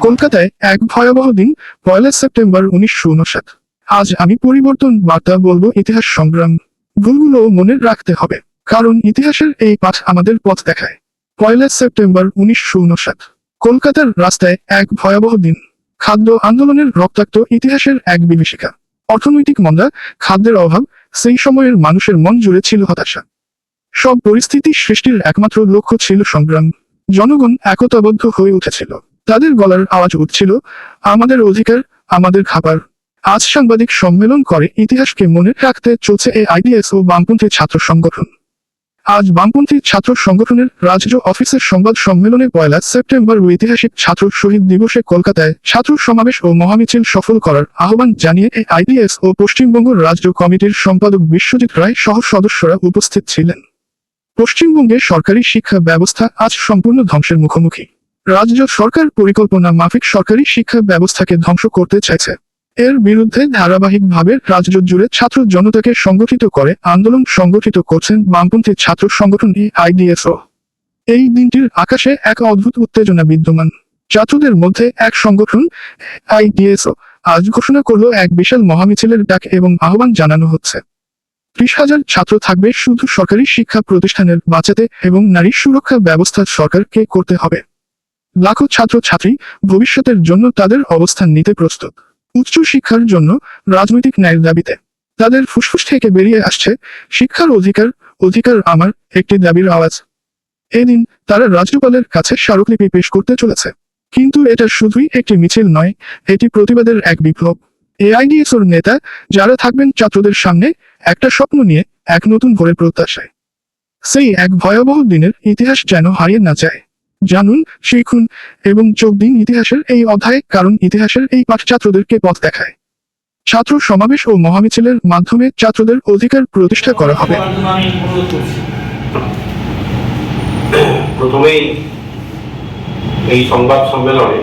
কলকাতায় এক ভয়াবহ দিন, পয়লা সেপ্টেম্বর আজ আমি পরিবর্তন বার্তা বলব ইতিহাস সংগ্রাম। মনে রাখতে হবে, কারণ ইতিহাসের এই পাঠ আমাদের পথ দেখায়। পয়লা সেপ্টেম্বর উনিশশো উনষাট। কলকাতার রাস্তায় এক ভয়াবহ দিন, খাদ্য আন্দোলনের রক্তাক্ত ইতিহাসের এক বিভীষিকা। অর্থনৈতিক মন্দা, খাদ্যের অভাব, সেই সময়ের মানুষের মন জুড়ে ছিল হতাশা। সব পরিস্থিতি সৃষ্টির একমাত্র লক্ষ্য ছিল সংগ্রাম। জনগণ একতাবদ্ধ হয়ে উঠেছিল। তাদের গলার আওয়াজ উঠছিল, আমাদের অধিকার, আমাদের খাবার। আজ সাংবাদিক সম্মেলন করে ইতিহাসকে মনে রাখতে চলছে এই আইডিএস ও বামপন্থী ছাত্র সংগঠন। আজ বামপন্থী ছাত্র সংগঠনের রাজ্য অফিসের সংবাদ সম্মেলনে পয়লা সেপ্টেম্বর ঐতিহাসিক ছাত্র শহীদ দিবসে কলকাতায় ছাত্র সমাবেশ ও মহামিছিল সফল করার আহ্বান জানিয়ে এই আইডিএস ও পশ্চিমবঙ্গ রাজ্য কমিটির সম্পাদক বিশ্বজিৎ রায় সহ সদস্যরা উপস্থিত ছিলেন। পশ্চিমবঙ্গে সরকারি শিক্ষা ব্যবস্থা আজ সম্পূর্ণ ধ্বংসের মুখোমুখি। রাজ্য সরকার পরিকল্পনা মাফিক সরকারি শিক্ষা ব্যবস্থাকে ধ্বংস করতে চাইছে। এর বিরুদ্ধে ধারাবাহিকভাবে রাজ্য জুড়ে ছাত্র জনতাকে সংগঠিত করে আন্দোলন সংগঠিত করছেন বামপন্থী ছাত্র সংগঠন আইডিএসও। এই দিনটির আকাশে এক অদ্ভুত উত্তেজনা বিদ্যমান। ছাত্রদের মধ্যে এক সংগঠন আইডিএসও আজ ঘোষণা করল, এক বিশাল মহামিছিলের ডাক এবং আহ্বান জানানো হচ্ছে। ত্রিশ হাজার ছাত্র থাকবে শুধু সরকারি শিক্ষা প্রতিষ্ঠানের বাঁচাতে এবং নারী সুরক্ষা ব্যবস্থা সরকারকে করতে হবে। লাখো ছাত্র ছাত্রী ভবিষ্যতের জন্য তাদের অবস্থান নিতে প্রস্তুত। উচ্চ শিক্ষার জন্য রাজনৈতিক ন্যায়ের দাবিতে। তাদের ফুসফুস থেকে বেরিয়ে আসছে, শিক্ষার অধিকার অধিকার আমার একটি দাবির আওয়াজ। এদিন তারা রাজ্যপালের কাছে স্মারকলিপি পেশ করতে চলেছে। কিন্তু এটা শুধুই একটি মিছিল নয়, এটি প্রতিবাদের এক বিপ্লব। এআইডিএসওর নেতা যারা থাকবেন ছাত্রদের সামনে একটা স্বপ্ন নিয়ে এক নতুন ভোরের প্রত্যাশায়। সেই এক ভয়াবহ দিনের ইতিহাস যেন হারিয়ে না যায়। জানুন, শিখুন এবং যোগ দিন ইতিহাসের এই অধ্যায়ে, কারণ ইতিহাসের এই পাঠ ছাত্রদেরকে পথ দেখায়। ছাত্র সমাবেশ ও মহামিছিলের মাধ্যমে ছাত্রদের অধিকার প্রতিষ্ঠা করা হবে। প্রথমেই এই সংবাদ সম্মেলনে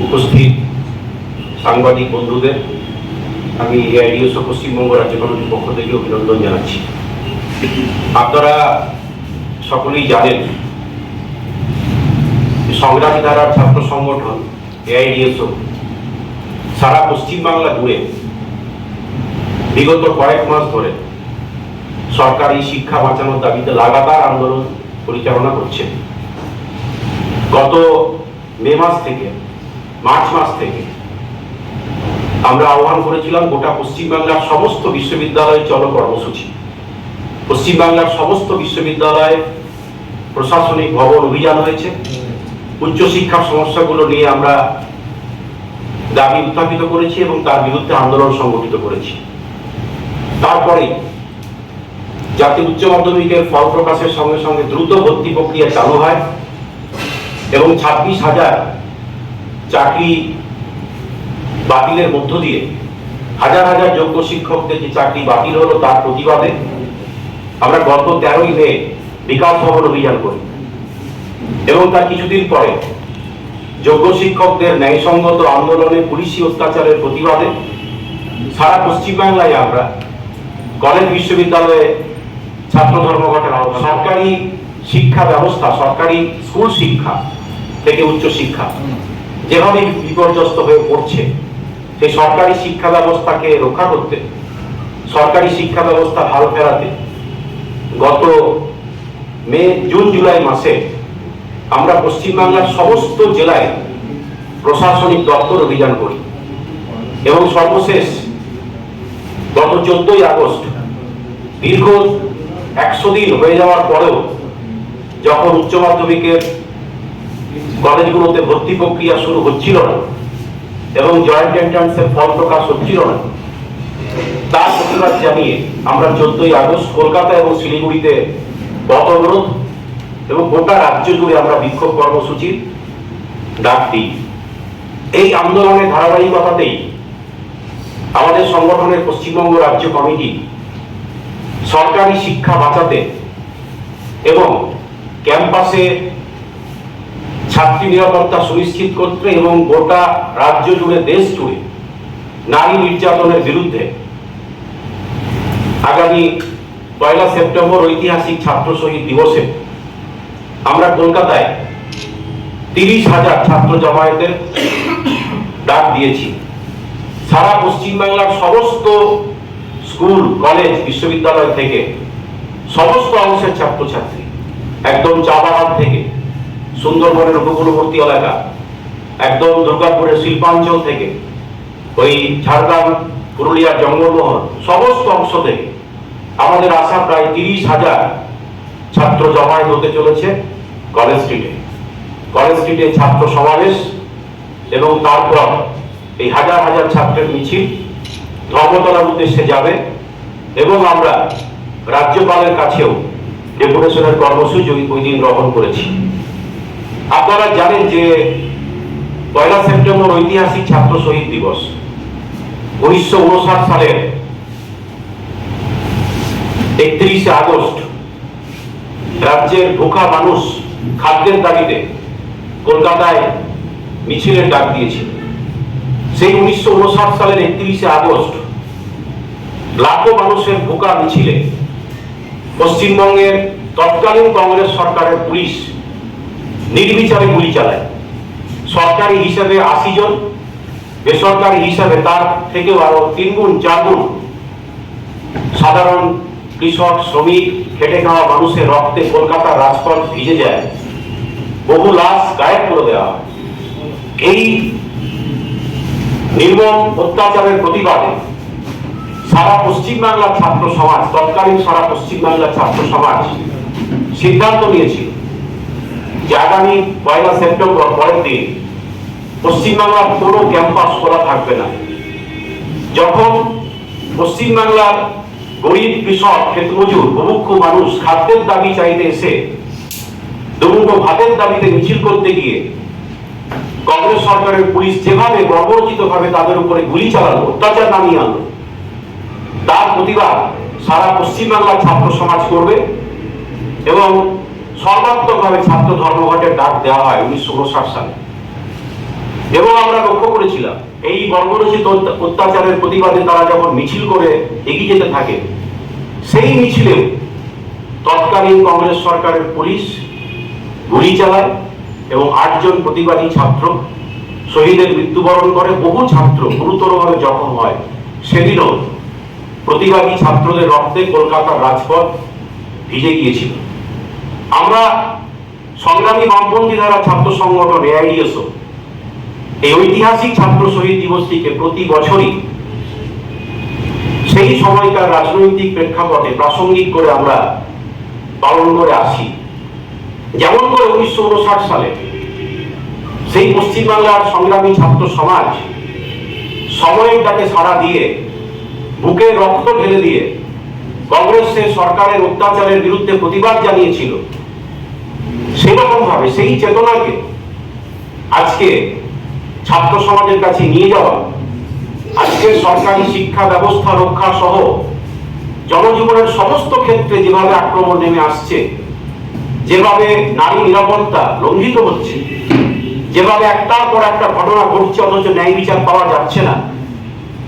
উপস্থিত সাংবাদিক বন্ধুদের, আমি এআইডিএস ও পশ্চিমবঙ্গ রাজ্য কমিটির পক্ষ থেকে অভিনন্দন জানাচ্ছি। আপনারা সকলেই জানেন সংগ্রামী ধারার ছাত্র সংগঠন এআইডিএসও সারা পশ্চিমবাংলা জুড়ে বিগত কয়েক মাস ধরে সরকারি শিক্ষা বাঁচানোর দাবিতে লাগাতার আন্দোলন পরিচালনা করছে। গত মে মাস থেকে, মার্চ মাস থেকে আমরা আহ্বান করেছিলাম গোটা পশ্চিমবাংলার সমস্ত বিশ্ববিদ্যালয়ে চলো কর্মসূচি পশ্চিমবাংলার সমস্ত বিশ্ববিদ্যালয়ে প্রশাসনিক ভবন অভিযান হয়েছে। উচ্চশিক্ষার সমস্যাগুলো নিয়ে আমরা দাবি উত্থাপিত করেছি এবং তার বিরুদ্ধে আন্দোলন সংগঠিত করেছি। তারপরে যাতে উচ্চ মাধ্যমিকের ফল প্রকাশের সঙ্গে সঙ্গে দ্রুত ভর্তি প্রক্রিয়া চালু হয় এবং ছাব্বিশ হাজার চাকরি বাতিলের মধ্য দিয়ে। হাজার হাজার যোগ্য শিক্ষকদের যে চাকরি বাতিল হলো তার প্রতিবাদে আমরা গত তেরোই মে বিকাশ ভবন অভিযান করি। এবং তার কিছুদিন পরে যোগ্য শিক্ষকদের ন্যায়সঙ্গত আন্দোলনে পুলিশি অত্যাচারের প্রতিবাদে সারা পশ্চিমবাংলায় আমরা কলেজ বিশ্ববিদ্যালয়ে ছাত্র ধর্মঘটের সরকারি শিক্ষা ব্যবস্থা, সরকারি স্কুল শিক্ষা থেকে উচ্চ শিক্ষা যেভাবে বিপর্যস্ত হয়ে পড়ছে সেই সরকারি শিক্ষা ব্যবস্থাকে রক্ষা করতে, সরকারি শিক্ষা ব্যবস্থা হাল ফেরাতে, গত মে, জুন, জুলাই মাসে আমরা পশ্চিমবাংলার সমস্ত জেলায় প্রশাসনিক দপ্তর অভিযান করি এবং সর্বশেষ গত চোদ্দই আগস্ট দীর্ঘ একশো দিন হয়ে যাওয়ার পরেও যখন উচ্চ মাধ্যমিকের কলেজগুলোতে ভর্তি প্রক্রিয়া শুরু হচ্ছিল না এবং জয়েন্ট এন্ট্রান্সের ফল প্রকাশ হচ্ছিল না। তার প্রতিবাদ জানিয়ে আমরা চোদ্দই আগস্ট কলকাতা এবং শিলিগুড়িতে পথ অবরোধ এবং গোটা রাজ্য জুড়ে আমরা বিক্ষোভ কর্মসূচির ডাক দিই। এই আন্দোলনের ধারাবাহিকতাতেই আমাদের সংগঠনের পশ্চিমবঙ্গ রাজ্য কমিটি সরকারি শিক্ষা বাঁচাতে এবং ক্যাম্পাসে ছাত্রী নিরাপত্তা সুনিশ্চিত করতে এবং গোটা রাজ্য জুড়ে, দেশ জুড়ে নারী নির্যাতনের বিরুদ্ধে আগামী পয়লা সেপ্টেম্বর ঐতিহাসিক ছাত্র শহীদ দিবসে আমরা কলকাতায় তিরিশ হাজার ছাত্র জমায়েতের ডাক দিয়েছি। সারা পশ্চিমবাংলার সমস্ত স্কুল, কলেজ, বিশ্ববিদ্যালয় থেকে সমস্ত অংশের ছাত্রছাত্রী একদম চা থেকে সুন্দরবনের উপকূলবর্তী এলাকা, একদম দুর্গাপুরের শিল্পাঞ্চল থেকে, ওই ঝাড়গ্রাম পুরুলিয়ার জঙ্গলমহল সমস্ত অংশ থেকে আমাদের আশা প্রায় তিরিশ হাজার ছাত্র জমায়েত হতে চলেছে কলেজ স্ট্রিটে। কলেজ স্ট্রিটে ছাত্র সমাবেশ এবং তারপর এই হাজার হাজার ছাত্রের মিছিল ধর্মতলার উদ্দেশ্যে যাবে এবং আমরা রাজ্যপালের কাছেও ডেপুটেশনের কর্মসূচি ওই দিন গ্রহণ করেছি। আপনারা জানেন যে পয়লা সেপ্টেম্বর ঐতিহাসিক ছাত্র শহীদ দিবস। উনিশশো উনষাট সালের একত্রিশে আগস্ট রাজ্যের ভোকা মানুষ খাদ্যের দাবিতে কলকাতায় মিছিলের ডাক দিয়েছিল। সেই উনিশশো উনষাট সালের একত্রিশে আগস্ট লাখো মানুষের ভোকা মিছিলে পশ্চিমবঙ্গের তৎকালীন কংগ্রেস সরকারের পুলিশ নির্বিচারে গুলি চালায়। সরকারি হিসাবে আশি জন, বেসরকারি হিসাবে তার থেকেও আরও তিন গুণ, চার গুণ সাধারণ কৃষক, শ্রমিক, খেটে খাওয়া মানুষের রক্তে কলকাতার রাজপথ ভিজে যায়। বহু লাশ গায়েব করে দেওয়া এই নির্মম অত্যাচারের প্রতিবাদে সারা পশ্চিমবাংলার ছাত্র সমাজ, তৎকালীন সারা পশ্চিমবাংলার ছাত্র সমাজ সিদ্ধান্ত নিয়েছিল যে আগামী পয়লা সেপ্টেম্বর পরের দিন পশ্চিমবাংলার কোনো ক্যাম্পাস খোলা থাকবে না। যখন পশ্চিমবাংলার গরিব কৃষক ক্ষেতমজুর মুমুক্ষু মানুষ খাদ্যের দাবি চাইতে এসে দুমুটো ভাতের দাবিতে মিছিল করতে গিয়ে কংগ্রেস সরকারের পুলিশ যেভাবে বর্বরচিত ভাবে তাদের উপরে গুলি চালালো, অত্যাচার নামিয়ে আনলো, তার প্রতিবাদ সারা পশ্চিমবাংলার ছাত্র সমাজ করবে এবং সর্বাত্মকভাবে ছাত্র ধর্মঘটের ডাক দেওয়া হয় উনিশশো উনষাট সালে। এবং আমরা লক্ষ্য করেছিলাম, এই বর্বরচিত অত্যাচারের প্রতিবাদে তারা যখন মিছিল করে এগিয়ে যেতে থাকে, সেই মিছিলে তৎকালীন কংগ্রেস সরকারের পুলিশ গুলি চালায় এবং আটজন প্রতিবাদী ছাত্র শহীদের মৃত্যুবরণ করে। বহু ছাত্র গুরুতরভাবে জখম হয়। সেদিনও প্রতিবাদী ছাত্রদের রক্তে কলকাতার রাজপথ ভিজে গিয়েছিল। আমরা সংগ্রামী বামপন্থী ধারা ছাত্র সংগঠন এআইডিএসও এই ঐতিহাসিক ছাত্র শহীদ দিবসটিকে প্রতি বছরই সেই সময়কার রাজনৈতিক প্রেক্ষাপটে প্রাসঙ্গিক করে আমরা পালন করে আসি। যেমন করে উনিশশো উনষাট সালে সেই পশ্চিমবাংলার সংগ্রামী ছাত্র সমাজ সময়ের ডাকে সাড়া দিয়ে, বুকে রক্ত ঢেলে দিয়ে কংগ্রেসের সরকারের অত্যাচারের বিরুদ্ধে প্রতিবাদ জানিয়েছিল। সেরকম ভাবে সেই চেতনাকে আজকে ছাত্র সমাজের কাছে নিয়ে যাওয়া। আজকের সরকারি শিক্ষা ব্যবস্থা রক্ষা সহ জনজীবনের সমস্ত ক্ষেত্রে যেভাবে আক্রমণ নেমে আসছে, যেভাবে নারী নিরাপত্তা লঙ্ঘিত হচ্ছে, যেভাবে একটার পর একটা ঘটনা ঘটছে, অথচ ন্যায় বিচার পাওয়া যাচ্ছে না,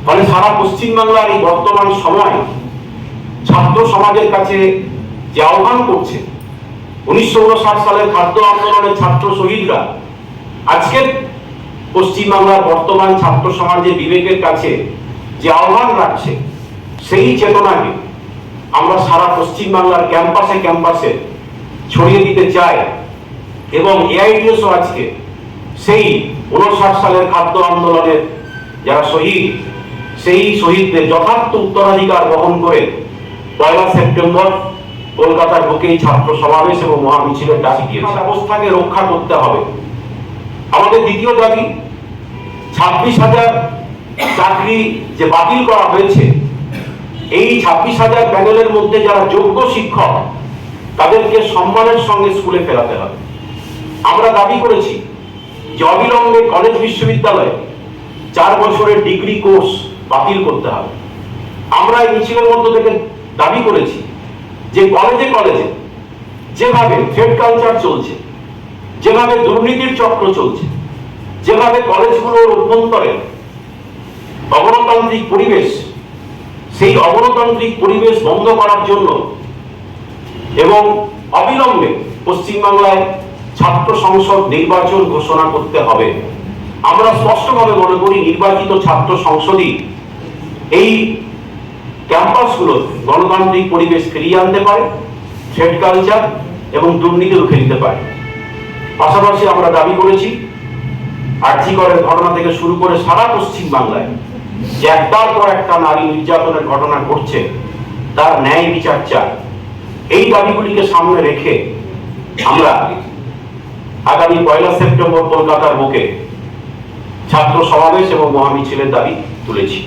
ফলে সারা পশ্চিমবাংলার এই বর্তমান সময় ছাত্র সমাজের কাছে যে আহ্বান করছে উনিশশো উনষাট সালের খাদ্য আন্দোলনের ছাত্র শহীদরা আজকের পশ্চিমবাংলার বর্তমান ছাত্র সমাজের বিবেকের কাছে যে আহ্বান রাখছে, সেই চেতনাকে আমরা সারা পশ্চিমবাংলার ক্যাম্পাসে ক্যাম্পাসে ছড়িয়ে দিতে চাই এবং এআইডিএসও আজকে সেই উনষাট সালের খাদ্য আন্দোলনের যারা শহীদ, সেই শহীদদের যথার্থ উত্তরাধিকার বহন করে পয়লা সেপ্টেম্বর কলকাতার বুকেই ছাত্র সমাবেশ এবং মহামিছিলের ডাক দিয়েছে ব্যবস্থাকে রক্ষা করতে হবে। আমাদের দ্বিতীয় দাবি ছাব্বিশ হাজার চাকরি যে বাতিল করা হয়েছে এই ছাব্বিশ হাজার প্যানেলের মধ্যে যারা যোগ্য শিক্ষক তাদেরকে সম্মানের সঙ্গে স্কুলে ফেরাতে হবে। আমরা দাবি করেছি যে অবিলম্বে কলেজ বিশ্ববিদ্যালয়ে চার বছরের ডিগ্রি কোর্স বাতিল করতে হবে। আমরা এই মিছিলের মধ্য থেকে দাবি করেছি যে কলেজে কলেজে যেভাবে থ্রেড কালচার চলছে, যেভাবে দুর্নীতির চক্র চলছে, যেভাবে কলেজগুলোর অভ্যন্তরে অগণতান্ত্রিক পরিবেশ, সেই অগণতান্ত্রিক পরিবেশ বন্ধ করার জন্য এবং অবিলম্বে পশ্চিমবাংলায় ছাত্র সংসদ নির্বাচন ঘোষণা করতে হবে। আমরা স্পষ্টভাবে মনে করি নির্বাচিত ছাত্র সংসদই এই ক্যাম্পাসগুলো গণতান্ত্রিক পরিবেশ ফিরিয়ে আনতে পারে, থ্রেড কালচার এবং দুর্নীতি রুখে দিতে পারে। পাশাপাশি আমরা দাবি করেছি, আর্থিকরের ঘটনা থেকে শুরু করে সারা পশ্চিম বাংলায় যে একটার পর একটা নারী নির্যাতনের ঘটনা ঘটছে, তার ন্যায় বিচার চাই। এই দাবিগুলিকে সামনে রেখে আমরা আগামী পয়লা সেপ্টেম্বর কলকাতার বুকে ছাত্র সমাবেশ এবং মহামিছিলের দাবি তুলেছি।